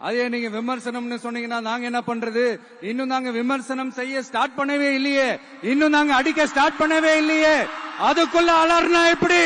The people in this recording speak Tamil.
அதே நீங்க விமர்சனம்னு சொன்னீங்கன்னா நாங்க என்ன பண்றது? இன்னும் நாங்க விமர்சனம் செய்ய ஸ்டார்ட் பண்ணவே இல்லையே. இன்னும் நாங்க அடிக்க ஸ்டார்ட் பண்ணவே இல்லையே. அதுக்குள்ள அலர்னா எப்படி?